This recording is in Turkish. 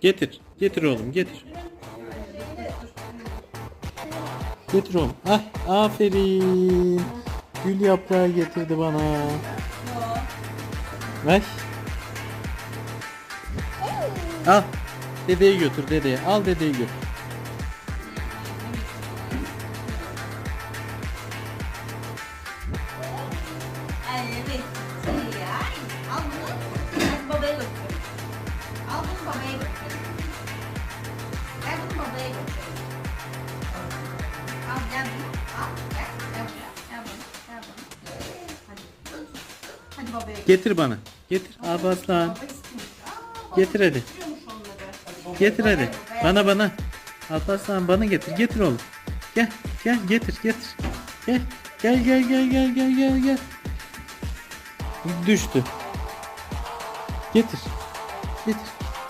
Getir. Getir oğlum getir. Getir oğlum. Ah aferin. Gül yaprağı getirdi bana. Ver. Al. Dedeye götür dedeye. Al dedeyi götür. Şey. Al bunu. Babaya götür. Al bunu babaya götür. Gel bunu babaya götür. Al gel bunu. Al gel. Gel buraya. Gel bunu. Gel bunu. Hadi. Hadi babaya götür. Getir bana. Getir. Al aslan. Getir hadi. Getir hadi. Bana bana. Alparslan bana getir. Getir oğlum. Gel. Gel getir getir. Gel. Gel gel gel gel gel gel gel. Düştü. Getir.